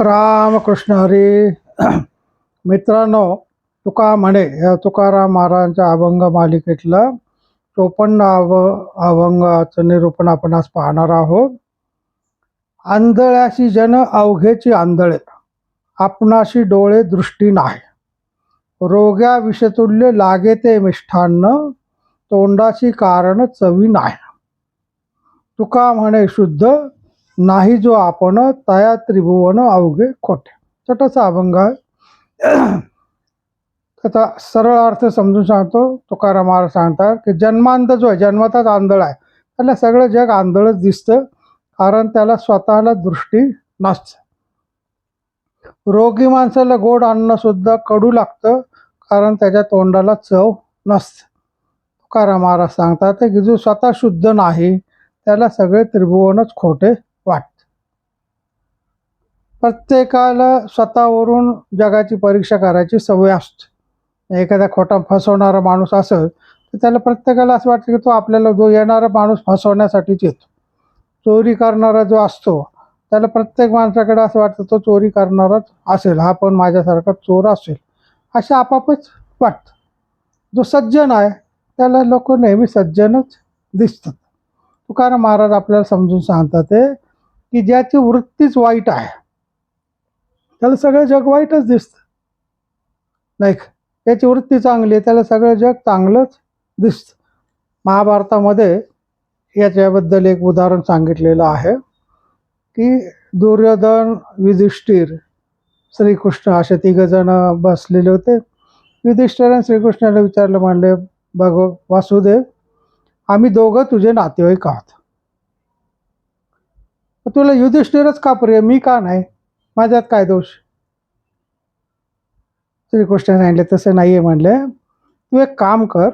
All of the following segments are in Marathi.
रामकृष्ण हरी। मित्रांनो तुका म्हणे या तुकाराम महाराजांच्या अभंग मालिकेतलं चोपन्न अव अभंगाचं निरूपण आपण आज पाहणार आहोत. आंधळ्याशी जन अवघेची आंधळे आपणाशी डोळे दृष्टी नाही. रोग्या विषतुल्य लागे ते मिष्ठान्न तोंडाची कारण चवी नाही. तुका म्हणे शुद्ध नाही जो आपण तया त्रिभुवन अवघे खोटे छोटासा अभंग आहे. त्याचा सरळ अर्थ समजून सांगतो. तुकाराम महाराज सांगतात की जन्मांध जो आहे जन्मताच आंधळ आहे. त्याला सगळं जग आंधळच दिसतं. कारण त्याला स्वतःला दृष्टी नसते. रोगी माणसाला गोड अन्न सुद्धा कडू लागतं. कारण त्याच्या तोंडाला चव नसते. तुकाराम महाराज सांगतात की जो स्वतः शुद्ध नाही त्याला सगळे त्रिभुवनच खोटे प्रत्येकाला स्वतःवरून जगाची परीक्षा करायची सवय असते. एखादा खोटा फसवणारा माणूस असेल तर त्याला प्रत्येकाला असं वाटतं की तो आपल्याला जो येणारा माणूस फसवण्यासाठीच येतो. चोरी करणारा जो असतो त्याला प्रत्येक माणसाकडे असं वाटतं तो चोरी करणाराच असेल हा पण माझ्यासारखा चोर असेल असे आपापच वाटतं. जो सज्जन आहे त्याला लोक नेहमी सज्जनच दिसतात. तुकाराम महाराज आपल्याला समजून सांगतात ते की ज्याची वृत्तीच वाईट आहे त्याला सगळं जग वाईटच दिसतं. नाही का? त्याची वृत्ती चांगली आहे त्याला सगळं जग चांगलंच दिसतं. महाभारतामध्ये याच्याबद्दल एक उदाहरण सांगितलेलं आहे की दुर्योधन युधिष्ठिर श्रीकृष्ण असे तिघंजणं बसलेले होते. युधिष्ठिराने श्रीकृष्णाला विचारलं म्हणले बघ वासुदेव आम्ही दोघं तुझे नातेवाईक आहोत. तुला युधिष्ठिरच का प्रिय? मी का नाही? माझ्यात काय दोष? श्रीकृष्ण सांगितले तसं नाही आहे म्हणले. तू एक काम कर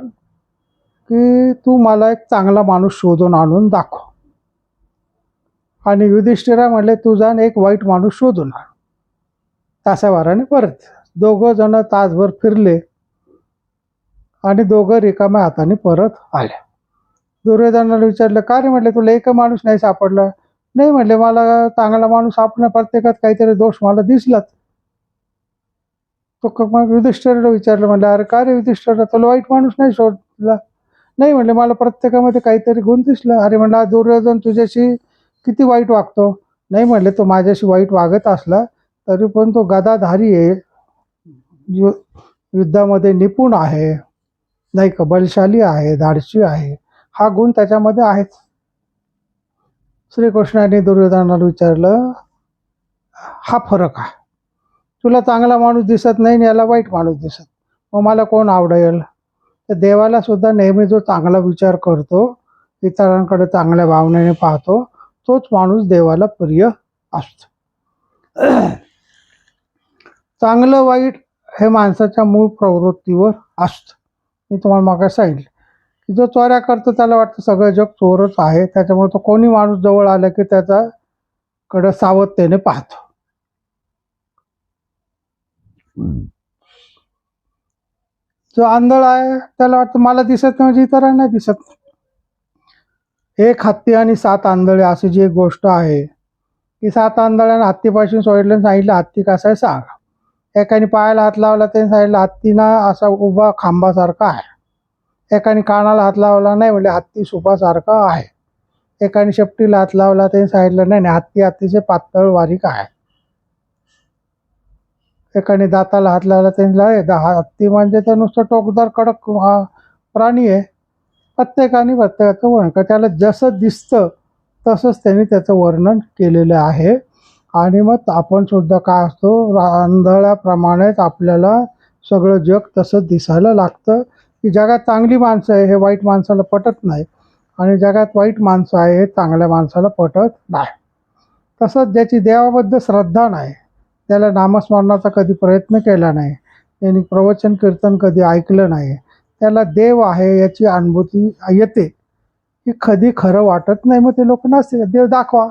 की तू मला एक चांगला माणूस शोधून आणून दाखव. आणि युधिष्ठिरा म्हणले तू जाण एक वाईट माणूस शोधून आण. तासावाराने परत. दोघं जण तासभर फिरले आणि दोघं रिकाम्या हाताने परत आले दुर्योधनाला विचारलं का रे? म्हटलं तुला एक माणूस नाही सापडला. नाही म्हटले मला चांगला माणूस आपण प्रत्येकात काहीतरी दोष मला दिसलात. तो मग युधिष्ठिराला विचारलं म्हणलं अरे का रे युधिष्ठरला तुला वाईट माणूस नाही शोधला. नाही म्हणले मला प्रत्येकामध्ये काहीतरी गुण दिसला. अरे म्हणला दुर्योधन तुझ्याशी किती वाईट वागतो? नाही म्हणले तो माझ्याशी वाईट वागत असला तरी पण तो गदाधारी आहे. यु युद्धामध्ये निपुण आहे. नाही का बलशाली आहे धाडशी आहे. हा गुण त्याच्यामध्ये आहेच. श्रीकृष्णाने दुर्योधनाला विचारलं हा फरक आहे. तुला चांगला माणूस दिसत नाही आणि याला वाईट माणूस दिसत. मग मला कोण आवडेल? तर देवाला सुद्धा नेहमी जो चांगला विचार करतो इतरांकडे चांगल्या भावनेने पाहतो तोच माणूस देवाला प्रिय असतो. चांगलं वाईट हे माणसाच्या मूळ प्रवृत्तीवर असतं. मी तुम्हाला मागे सांगितलं. जो चोऱ्या करतो त्याला वाटतं सगळं जग चोरच आहे. त्याच्यामुळे तो कोणी माणूस जवळ आला की त्याचा कडे सावधतेने पाहतो. जो आंधळ आहे त्याला वाटतं मला दिसत नाही म्हणजे इतरांना दिसत नाही. एक हत्ती आणि सात आंधळे अशी जी एक गोष्ट आहे की सात आंधळ्यानं हत्तीपासून सोडलं सांगितलं हत्ती कसा आहे सांगा. एकाने पायाला हात लावला त्याने सांगितलं हत्तीना असा उभा खांबासारखा आहे. एकाने कानाला हात लावला नाही म्हणजे हत्ती सुपासारखा आहे. एकाने शेपटीला हात लावला त्याने सांगितलं नाही नाही हत्ती हत्तीचे पातळ बारीक आहे. एकाने दाताला हात लावला त्यांनी दा हत्ती म्हणजे तर नुसतं टोकदार कडक हा प्राणी आहे. प्रत्येकाने प्रत्येकाचं वर्णन त्याला जसं दिसतं तसंच त्यांनी त्याचं वर्णन केलेलं आहे. आणि मग आपण सुद्धा काय असतो आंधळ्याप्रमाणेच आपल्याला सगळं जग तसंच दिसायला लागतं. की जगात चांगली माणसं आहे हे वाईट माणसाला पटत नाही. आणि जगात वाईट माणसं आहे हे चांगल्या माणसाला पटत नाही. तसंच ज्याची देवाबद्दल श्रद्धा नाही त्याला नामस्मरणाचा कधी प्रयत्न केला नाही त्यांनी प्रवचन कीर्तन कधी ऐकलं नाही त्याला देव आहे याची अनुभूती येते. की कधी खरं वाटत नाही मग ते लोक नसते देव दाखवा.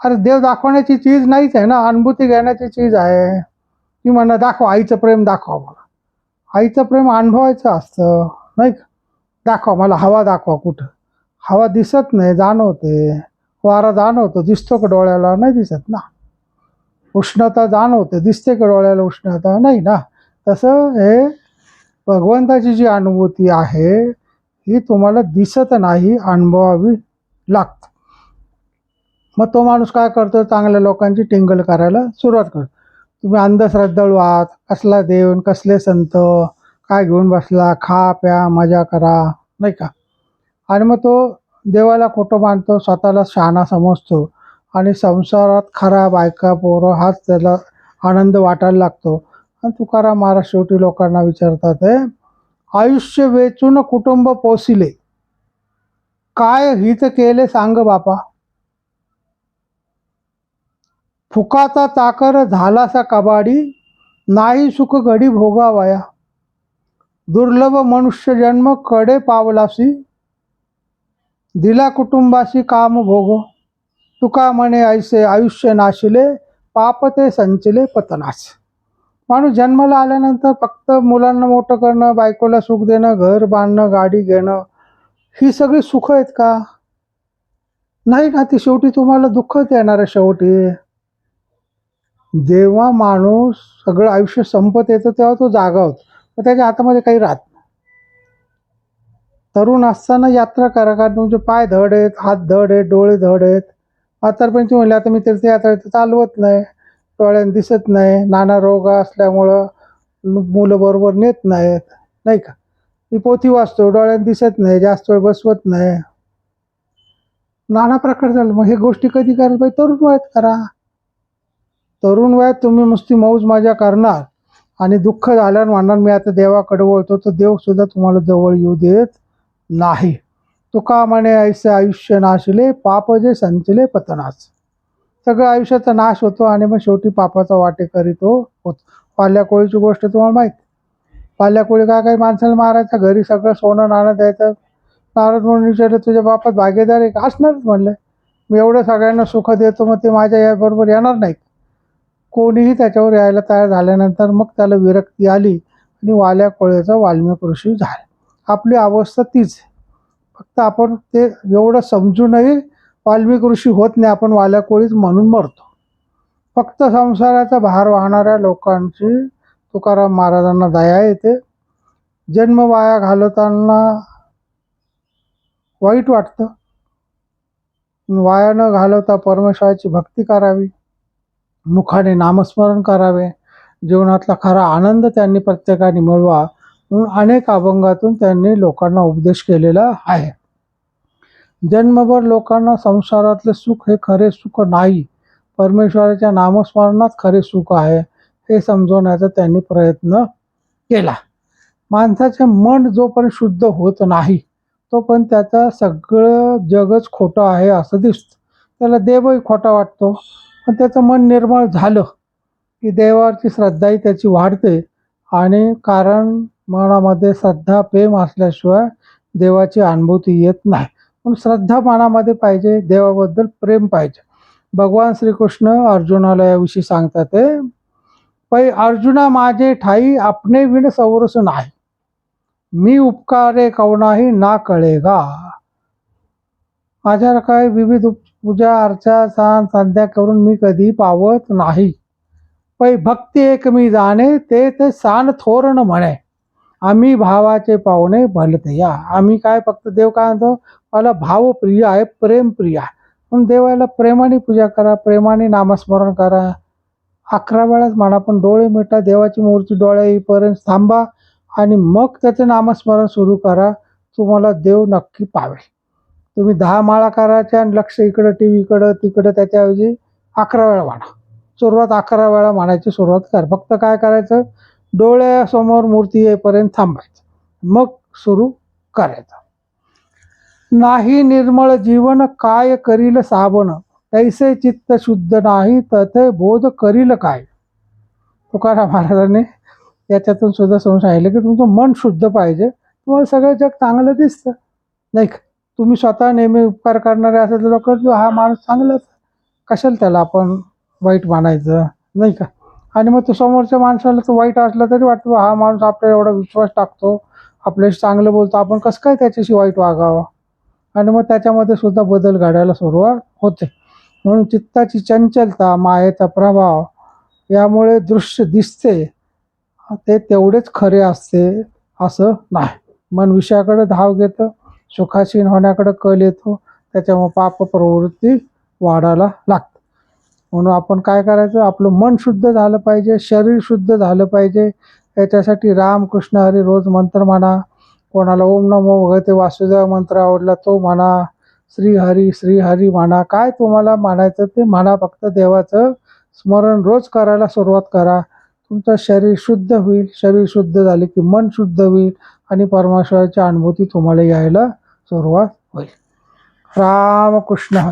अरे देव दाखवण्याची चीज नाहीच आहे ना. अनुभूती घेण्याची चीज आहे. की म्हणा दाखवा आईचं प्रेम दाखवा मला. आईचं प्रेम अनुभवायचं असतं नाही का? दाखवा मला हवा दाखवा कुठं. हवा दिसत नाही जाणवते. वारा जाणवतो दिसतो का डोळ्याला? नाही दिसत ना. उष्णता जाणवते दिसते का डोळ्याला उष्णता? नाही ना. तसं हे भगवंताची जी अनुभूती आहे ही तुम्हाला दिसत नाही अनुभवावी लागतं. मग तो माणूस काय करतो? चांगल्या लोकांची टिंगल करायला सुरुवात करतो. तुम्ही अंधश्रद्धाळू आहात कसला देव कसले संत? काय घेऊन बसला? खा प्या मजा करा. नाही का? आणि मग तो देवाला खोटं मानतो स्वतःला शहाणा समजतो. आणि संसारात खरा बायका पोरं हाच त्याला आनंद वाटायला लागतो. आणि तुकाराम महाराज शेवटी लोकांना विचारतात आहे आयुष्य वेचून कुटुंब पोसिले. काय हित केले सांग बापा. फुकाचा चाकर झालासा कबाडी नाही सुख घडी भोगावाया. दुर्लभ मनुष्य जन्मकडे पावलासी दिला कुटुंबाशी काम भोग. तुका म्हणे ऐसे आयुष्य नाशिले पाप ते संचले पतनास. माणूस जन्माला आल्यानंतर फक्त मुलांना मोठं करणं बायकोला सुख देणं घर बांधणं गाडी घेणं ही सगळी सुख आहेत का? नाही ना ती शेवटी तुम्हाला दुःखच येणार आहे शेवटी. जेव्हा माणूस सगळं आयुष्य संपत येतं तेव्हा तो जागा होतो. पण त्याच्या हातामध्ये काही राहत नाही. तरुण असताना यात्रा करा कारण तुमचे पाय धड आहेत हात धड आहेत डोळे धड आहेत. म्हातारपणची म्हणले आता मी तीर्थयात्रा इथं चालवत नाही. डोळ्याने दिसत नाही. नाना रोग असल्यामुळं मुलं बरोबर नेत नाहीत. नाही का? मी पोथी वाचतो डोळ्याने दिसत नाही जास्त वेळ बसवत नाही. नाना प्रकार झाले मग हे गोष्टी कधी करायला पाहिजे? तरुण वयात करा. तरुण वयात तुम्ही नुसती मौज माझ्या करणार आणि दुःख झाल्यावर म्हणणार मी आता देवाकडे वळतो तर देवसुद्धा तुम्हाला जवळ येऊ देत नाही. तुका म्हणे ऐसे आयुष्य नाशले पाप जे संचले पतनास. सगळं आयुष्याचा नाश होतो आणि मग शेवटी पापाचा वाटे करीतो हो- होतो. पाल्या कोळीची गोष्ट तुम्हाला माहीत? पाल्या कोळी काय काही माणसाला मारायचं? घरी सगळं सोनं नाणं द्यायचं. नारद म्हणून विचारलं तुझ्या बापात भागीदार एक असणारच म्हणलं. मी एवढं सगळ्यांना सुख देतो मग ते माझ्या याबरोबर येणार नाहीत. कोणीही त्याच्यावर यायला तयार झाल्यानंतर मग त्याला विरक्ती आली आणि वाल्या कोळ्याचा वाल्मिक ऋषी झाला. आपली अवस्था तीच फक्त आपण ते एवढं समजूनही वाल्मिक ऋषी होत नाही आपण वाल्या कोळीच म्हणून मरतो. फक्त संसाराचा भार वाहणाऱ्या लोकांची तुकाराम महाराजांना दया येते. जन्म वाया घालवताना वाईट वाटतं. वाया न घालवता परमेश्वराची भक्ती करावी. मुखाने नामस्मरण करावे. जीवनातला खरा आनंद त्यांनी प्रत्येकाने मिळवा म्हणून अनेक अभंगातून त्यांनी लोकांना उपदेश केलेला आहे. जन्मभर लोकांना संसारातले सुख हे खरे सुख नाही. परमेश्वराच्या नामस्मरणात खरे सुख आहे हे समजवण्याचा त्यांनी प्रयत्न केला. माणसाचे मन जोपर्यंत शुद्ध होत नाही तो पण त्याचं सगळं जगच खोटं आहे असं दिसतं. त्याला देवही खोटा वाटतो. पण त्याचं मन निर्मळ झालं की देवावरची श्रद्धाही त्याची वाढते. आणि कारण मनामध्ये श्रद्धा प्रेम असल्याशिवाय देवाची अनुभूती येत नाही. पण श्रद्धा मनामध्ये पाहिजे देवाबद्दल प्रेम पाहिजे. भगवान श्रीकृष्ण अर्जुनाला याविषयी सांगतात ते पै अर्जुना माझे ठाई आपणे विण सौरस नाही. मी उपकारे कवनाही ना कळेगा. माझ्या काही विविध उप- पूजा अर्चा सण संध्या करून मी कधी पावत नाही. पै भक्ती एक मी जाणे ते ते सान थोरण म्हणे. आम्ही भावाचे पाहुणे भलते या आम्ही काय फक्त देव काय म्हणतो? मला भाव प्रिय आहे प्रेमप्रिय आहे. म्हणून देवाला प्रेमाने पूजा करा प्रेमाने नामस्मरण करा. अकरा वेळाच म्हणा पण डोळे मिटा देवाची मूर्ती डोळ्या येईपर्यंत थांबा आणि मग त्याचं नामस्मरण सुरू करा. तुम्हाला देव नक्की पावेल. तुम्ही दहा माळा करायच्या आणि लक्ष इकडं टी व्हीकडं तिकडं त्याच्याऐवजी अकरा वेळा म्हणा सुरुवात अकरा वेळा म्हणायची सुरुवात कर. फक्त काय करायचं? डोळ्यासमोर मूर्ती येईपर्यंत थांबायचं. मग सुरू करायचं. नाही निर्मळ जीवन काय करील साबण? तैसे चित्त शुद्ध नाही तथे बोध करील काय? तुकाराम महाराजांनी याच्यातून सुद्धा समजून सांगितलं की तुमचं मन शुद्ध पाहिजे. तुम्हाला सगळं जग चांगलं दिसतं. नाही का? तुम्ही स्वतः नेहमी उपकार करणारे असेल तर लोक हा माणूस चांगलाच कशाला त्याला आपण वाईट मानायचं? नाही का? आणि मग तो समोरच्या माणसाला तो वाईट असला तरी वाटतो हा माणूस आपल्याला एवढा विश्वास टाकतो आपल्याशी चांगलं बोलतो आपण कसं काय त्याच्याशी वाईट वागावं? आणि मग त्याच्यामध्ये सुद्धा बदल घडायला सुरुवात होते. म्हणून चित्ताची चंचलता मायेचा प्रभाव यामुळे दृश्य दिसते. ते तेवढेच खरे असते असं नाही. मन विषयाकडे धाव घेतं. सुखासीन होण्याकडे कल येतो त्याच्यामुळे पाप प्रवृत्ती वाढायला लागते. म्हणून आपण काय करायचं? आपलं मन शुद्ध झालं पाहिजे शरीर शुद्ध झालं पाहिजे. याच्यासाठी राम कृष्ण हरी रोज मंत्र म्हणा. कोणाला ओम नमो वगैरे वासुदेव मंत्र आवडला तो म्हणा. श्री हरी श्री हरी म्हणा. काय तुम्हाला म्हणायचं ते म्हणा. फक्त देवाचं स्मरण रोज करायला सुरुवात करा. तुमचं शरीर शुद्ध होईल. शरीर शुद्ध झाले की मन शुद्ध होईल. आणि परमेश्वराची अनुभूती तुम्हाला यायला सुरुवात होईल. रामकृष्ण